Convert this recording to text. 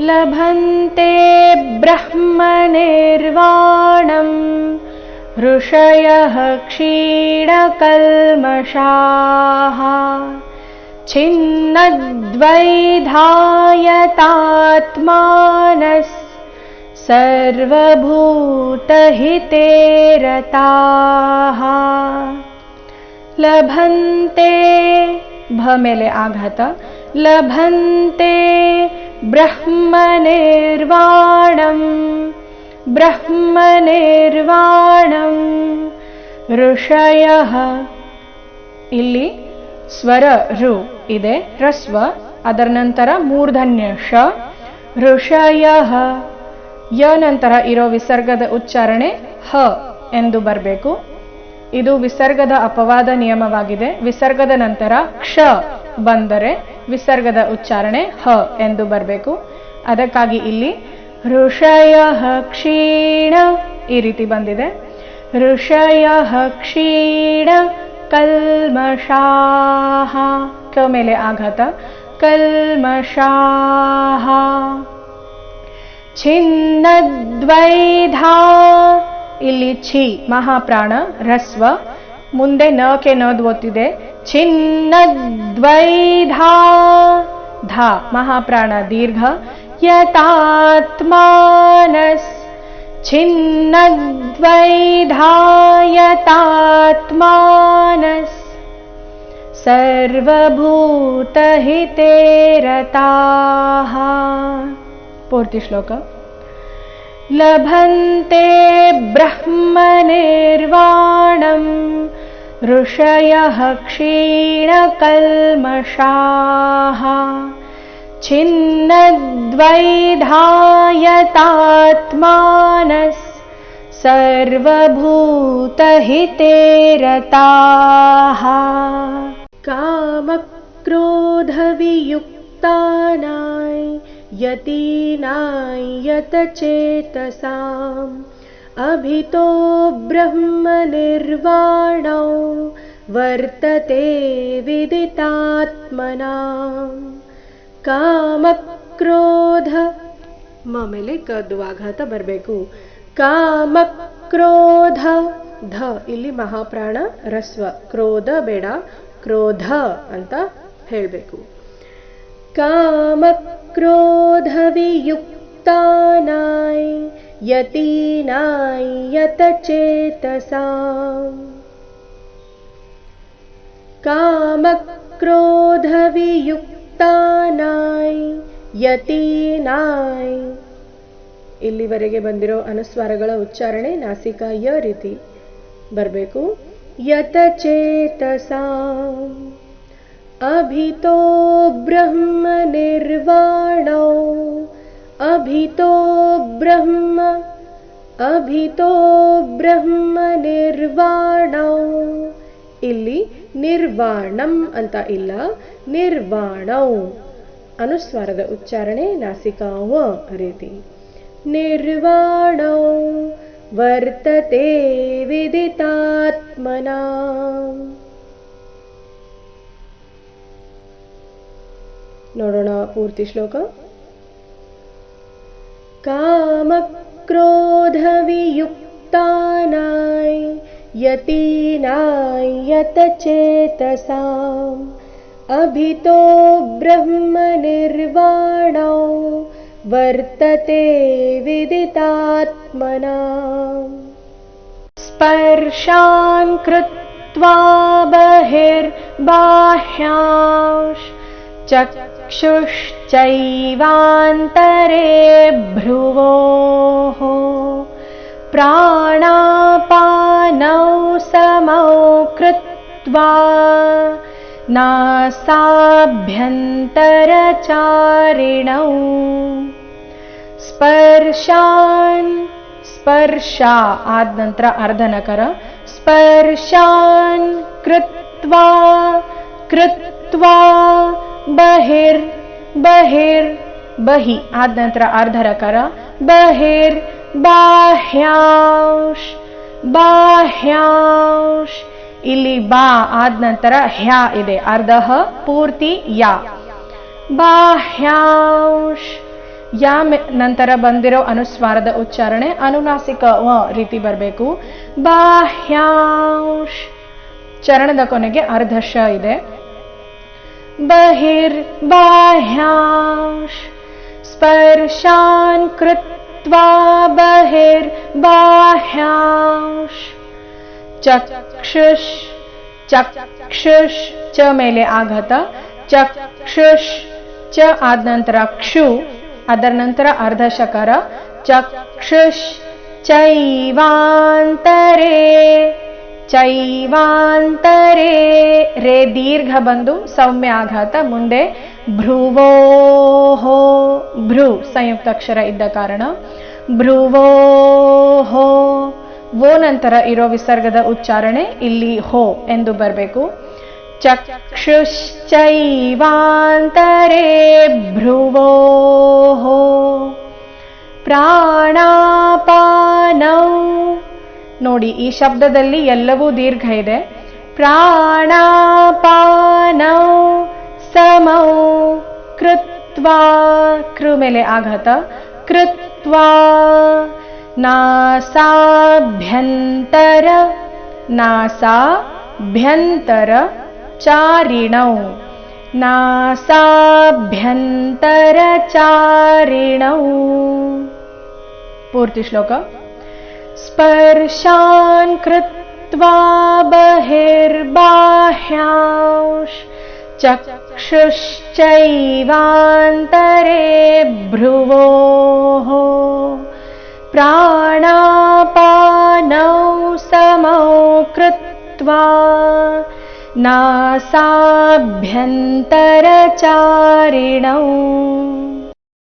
लभन्ते ब्रह्मनिर्वाणम् ऋषयः क्षीणकल्मषाः छिन्नद्वैधायतात्मानस् सर्वभूतहिते रताः लभन्ते भमेले आघात। लभन्ते ब्रह्मनिर्वाणम् ಬ್ರಹ್ಮನಿರ್ವಾಣಂ ಋಷಯಃ ಇಲ್ಲಿ ಸ್ವರ ಋ ಇದೆ ಹ್ರಸ್ವ ಅದರ ನಂತರ ಮೂರ್ಧನ್ಯ ಶ ಋಷಯ ಯ ನಂತರ ಇರೋ ವಿಸರ್ಗದ ಉಚ್ಚಾರಣೆ ಹ ಎಂದು ಬರಬೇಕು ಇದು ವಿಸರ್ಗದ ಅಪವಾದ ನಿಯಮವಾಗಿದೆ ವಿಸರ್ಗದ ನಂತರ ಕ್ಷ ಬಂದರೆ ವಿಸರ್ಗದ ಉಚ್ಚಾರಣೆ ಹ ಎಂದು ಬರಬೇಕು. ಅದಕ್ಕಾಗಿ ಇಲ್ಲಿ ಋಷಯ ಕ್ಷೀಣ ಈ ರೀತಿ ಬಂದಿದೆ. ಋಷಯ ಕ್ಷೀಣ ಕಲ್ಮಷಾಹ. ಕ ಮೇಲೆ ಆಘಾತ. ಕಲ್ಮಷಾಹ. ಛಿನ್ನದ್ವೈಧಾ. ಇಲ್ಲಿ ಛಿ ಮಹಾಪ್ರಾಣ ರಸ್ವ. ಮುಂದೆ ನಕೆ ನದ್ ಒತ್ತಿದೆ ಛಿನ್ನದ್ವೈಧಾ ಧಾ ಮಹಾಪ್ರಾಣ ದೀರ್ಘ यतात्मानस् छिन्नद्वैधायतात्मानस् सर्वभूतहिते रताः पूर्तिश्लोक लभन्ते ब्रह्मनिर्वाणम् ऋषयः क्षीणकल्मषाः छिन्नद्वैधायतात्मानस् सर्वभूतहिते रताः कामक्रोधवियुक्तानाय यतीनाय यतचेतसाम् अभितो ब्रह्मनिर्वाणौ वर्तते विदितात्मनाम् ಕಾಮಕ್ರೋಧ ಮ ಮೇಲೆ ಕದ್ದು ಆಘಾತ ಬರಬೇಕು ಕಾಮಕ್ರೋಧ ಧ ಇಲ್ಲಿ ಮಹಾಪ್ರಾಣ ರಸ್ವ ಕ್ರೋಧ ಬೇಡ ಕ್ರೋಧ ಅಂತ ಹೇಳಬೇಕು ಕಾಮಕ್ರೋಧ ವಿಯುಕ್ತಾನಾಯ್ ಯತೀನಾಯ್ ಯತಚೇತಸಾ ಕಾಮಕ್ರೋಧ ವಿಯುಕ್ತ ತಾನಾಯ್ ಯತೀನಾಯ್ ಇಲ್ಲಿವರೆಗೆ ಬಂದಿರೋ ಅನುಸ್ವಾರಗಳ ಉಚ್ಚಾರಣೆ ನಾಸಿಕ ಯ ರೀತಿ. ಬರಬೇಕು. ಯತಚೇತಸಾ. ಅಭಿತೋ ಬ್ರಹ್ಮ ನಿರ್ವಾಣೌ. ಅಭಿತೋ ಬ್ರಹ್ಮ ಅಭಿತೋ ಬ್ರಹ್ಮ ನಿರ್ವಾಣೌ ಇಲ್ಲಿ ನಿರ್ವಾಣಂ ಅಂತ ಇಲ್ಲ ನಿರ್ವಾಣೌ ಅನುಸ್ವಾರದ ಉಚ್ಚಾರಣೆ ನಾಸಿಕಾ ವ ರೀತಿ ನಿರ್ವಾಣೌ ವರ್ತತೆ ವಿದಿತಾತ್ಮನ ನೋಡೋಣ ಪೂರ್ತಿ ಶ್ಲೋಕ कामक्रोधवियुक्तानाय यतीनाय यतचेतसाम्। अभितो ब्रह्मनिर्वाणौ वर्तते विदितात्मना। स्पर्शान् कृत्वा बहिर्बाह्यांश् चक्षुश्चैवान्तरे भ्रुवोः प्राणापानौ समौ कृत्वा नासाभ्यन्तरचारिणौ स्पर्शान् स्पर्शा आदन्तर अर्धनकर स्पर्शान् कृत्वा कृत्वा ಬಹಿರ್, ಬಹೇರ್, ಬಹಿ. ಆದ ನಂತರ ಅರ್ಧರಕರ, ಬಹಿರ್, ಬಾಹ್ಯಾಂಶ್ ಬಾಹ್ಯಾಂಶ್. ಇಲ್ಲಿ ಬಾ ಆದ ನಂತರ ಹ್ಯಾ ಇದೆ. ಅರ್ಧ, ಪೂರ್ತಿ ಯಾ. ಬಾಹ್ಯಾಂಶ್. ಯಾ ನಂತರ ಬಂದಿರೋ ಅನುಸ್ವಾರದ ಉಚ್ಚಾರಣೆ ಅನುನಾಸಿಕ ರೀತಿ ಬರಬೇಕು. ಬಾಹ್ಯಾಂಶ್. ಚರಣದ ಕೊನೆಗೆ ಅರ್ಧ ಶ ಇದೆ. ಬಹಿರ್ ಬಾಹ್ಯಾಂಶ್ ಸ್ಪರ್ಶಾನ್ ಕೃತ್ವಾ ಬಹಿರ್ ಬಾಹ್ಯಾಂಶ್ ಚಕ್ಷುಷ್ ಚಕ್ಷುಷ್ ಚ ಮೇಲೆ ಆಘಾತ ಚಕ್ಷುಷ್ ಚ ಆದ ನಂತರ ಕ್ಷು ಅದರ ನಂತರ ಅರ್ಧ ಶಕಾರ ಚಕ್ಷುಷ್ ಚೈವಾಂತರೆ ರೇ ದೀರ್ಘ ಬಂದು ಸೌಮ್ಯಾಘಾತ ಮುಂದೆ ಭ್ರುವೋ ಹೋ ಭ್ರೂ ಸಂಯುಕ್ತಾಕ್ಷರ ಇದ್ದ ಕಾರಣ. ಭ್ರುವೋ ಹೋ ವೋ ನಂತರ ಇರೋ ವಿಸರ್ಗದ ಉಚ್ಚಾರಣೆ ಇಲ್ಲಿ ಹೋ ಎಂದು ಬರಬೇಕು. ಚಕ್ಷುಶ್ಚೈವಾಂತರೆ ಭ್ರುವೋ ಹೋ ನೋಡಿ, ಈ ಶಬ್ದದಲ್ಲಿ ಎಲ್ಲವೂ ದೀರ್ಘ ಇದೆ. ಪ್ರಾಣಪಾನ ಸಮೌ ಕೃತ್ವಾ ಕೃ ಮೇಲೆ ಆಘಾತ. ಕೃತ್ವಾ ನಾಸಾಭ್ಯಂತರ ನಾಸಾಭ್ಯಂತರ ಚಾರಿಣೌ. ನಾಸಾಭ್ಯಂತರ ಚಾರಿಣೌ. ಪೂರ್ತಿ ಶ್ಲೋಕ. स्पर्शान् कृत्वा बहिर्बाह्यांश चक्षुश्चैवान्तरे भ्रुवोः प्राणापानौ समौ कृत्वा नासाभ्यन्तरचारिणौ